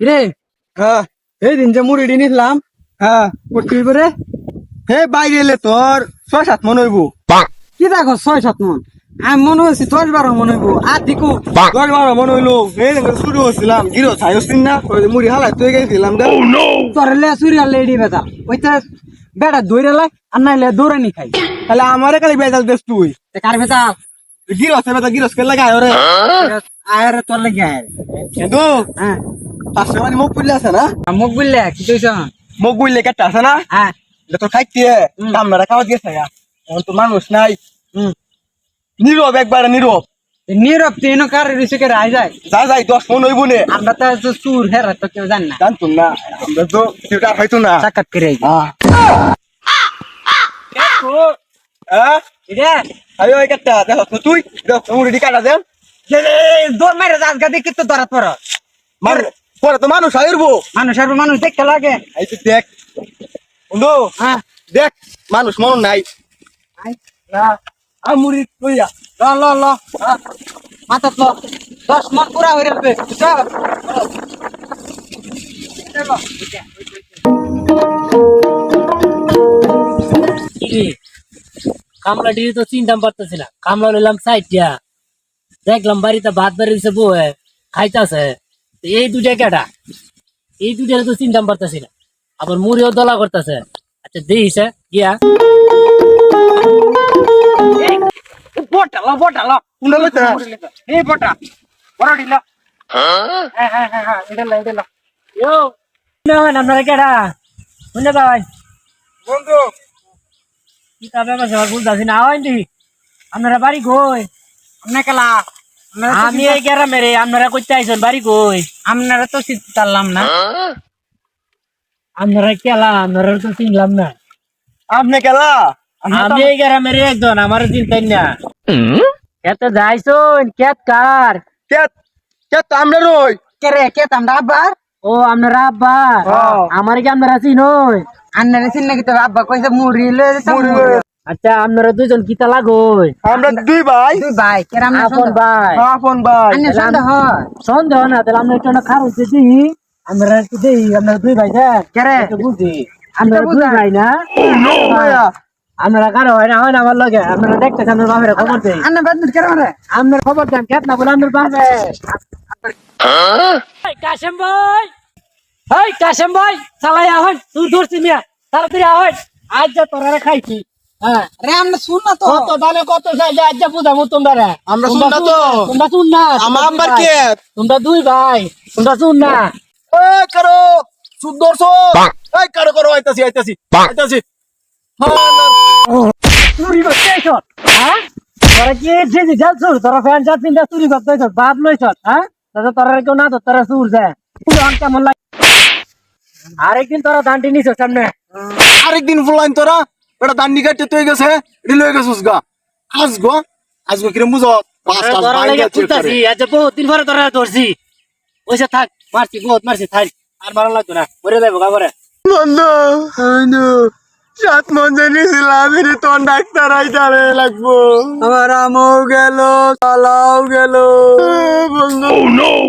রে হ্যাঁ। এই দিন যে মুড়ি ডি নিলাম হ্যাঁ। হে বাইরে এলে তোর ছয় সাত মন হইব। কি দেখো ছয় সাত মন? আমি মনে হয়েছি দশ বারো মনে হইব। আর দিকু দশ বারো মন হইল। এই শুরু হচ্ছিলাম গিরো ছাই হচ্ছিস না? মুড়ি হালাই তুই গেছিলাম তোর লে সুরিয়া লেডি বেতা ওইটা বেটা দৌড়ে লাগ আর নাইলে দৌড়ানি খাই। তাহলে আমারে কালি বেজাল দেশ তুই। কার বেতা গিরো আছে বেটা গিরো কে লাগাই ওরে আয়ারে তোর লাগে আয়ারে কিন্তু হ্যাঁ। পাঁচশো মানে মুখ পুড়লে আছে না? মুখ বুঝলে কি কইছ? মুখ বুঝলে কেটে আছে না? হ্যাঁ। এটা তোর খাইতে। কামনারা খাওয়া গা। এখন তো মানুষ নাই। হুম। নীরব একবারে নীরব। নীরব তিন কার ঋষিকে রায় যায়? যা যাই দশ মন হইব নে। আমরা তো সুর হেরা তো কেউ জান না। জানতুম না। আমরা তো সেটা খাইতো না। সাক্ষাৎ করে হ্যাঁ। রে আয়ো এই কাটটা দেখো তুই দেখো মুড়ি কাটা দেন। দৌড় মেরে যাস গাদি কিন্তু ধরা পর মার পরে তো মানুষ আইরবো মানুষ আর মানুষ দেখতে লাগে। এই তো দেখ বন্ধু হ্যাঁ। দেখ মানুষ মন নাই। না আ মুড়ি কইয়া ল ল ল মাথাত ল দশ মন পুরা হয়ে যাবে কি কামলাটি তো চিনতাম পারতেছি না। কামলা লইলাম সাইডটা দেখলাম বাড়িতে ভাত বাড়ি দিছে বউ খাইতাছে। এই দুটা কেটা এই দুটা তো চিনতাম পারতেছি না। আবার মুড়িও দলা করতেছে। আচ্ছা দেখিছে গিয়া। বটা ল বটা লইতে? এই বটা বড় দিল হ্যাঁ হ্যাঁ হ্যাঁ হ্যাঁ এটা ল এটা ল। ইয়ো না আপনারা কেটা শুনে ভাই বন্ধু কি তা ব্যাপার স্যাপার বুঝতেছি না আওয়াজ দি আপনারা বাড়ি কই? আপনি কেলা? আমি এই গ্রামের রে, আপনারা করতে আইছেন বাড়ি কই? আপনারা তো শীত চাললাম না। আপনারা কেলা? আপনারা তো চিনলাম না। আপনি কেলা? আমি এই গ্রামের একজন আমার চিন্তাই না। এত যাইছুন? কেত কার? কে কে আমরা রই। কে রে কে তামডা আব্বার ও আপনারা আব্বা? হ্যাঁ। আমার কি আপনারা চিনই? আন্নারে চিন নাকি তো আব্বা কইছে মুড়ি লয়ে। আচ্ছা আপনারা দুজন কিতা লাগই আমরা দুই ভাই। তুই ভাই কেরাম না আপন ভাই। আপন ভাই। সন্দেহ হয়? সন্দেহ না তাহলে আমরা একটু খারাপ হচ্ছে দিই। আমরা একটু দিই আপনারা দুই ভাই দেন। কে রে? বুঝি। আমরা দুই ভাই না? ভাইয়া। আপনারা কারও হয় না হয় না আমার লগে। আপনারা দেখতেছেন আপনার বাপের খবর দেই। আন্নে বাদ কেরাম রে আপনার খবর দেন কেত না বলে আপনার বাপে কাশেম ভাই। এই কাশেম ভাই চালাই আহন তুই ধরছি মিয়া। তাড়াতাড়ি আহন। আজ যা তোরা খাইছি। হ্যাঁ। রে আমরা শুন না তো। কত দানে কত চাই আজ যা বুঝাবো তোমরা। আমরা শুন না তো। তোমরা শুন না আমার আব্বার কে? তোমরা দুই ভাই। তোমরা শুন না। এ করো সুদর্শ এই করো করো আইতাছি আইতাছি আইতাছি। চুরি করতে আইছ হ্যাঁ? তোরা কি যে যাচ্ছ তোরা ফ্যান শার্ট পিন্ধা চুরি বাপ লইছ হ্যাঁ? তাহলে তোরা কেউ না তো তোরা চুর যায়। তুই কেমন লাগে? আরেকদিন তোরা দান্ডি নিছ সামনে। আরেকদিন ফুলাইন তোরা এটা দান্ডি কাটতে তুই গেছে এটি লয়ে গেছিস গা। আজ গো আজ গো কিরম বুঝ পাঁচ পাঁচ ভাই লাগে গেছে কুলতাছি আজ বহুত দিন পরে তোরা ধরছি। ওইসে থাক মারছি বহুত মারছি থাক। আর মারা লাগতো না মরে যাব বন্ধু বন্ধু সাত মঞ্জলি জানিয়েছিলাম এর তোর ডাক্তার আইতারে লাগবো। আমার আমও গেল চালাও গেল। বন্ধু।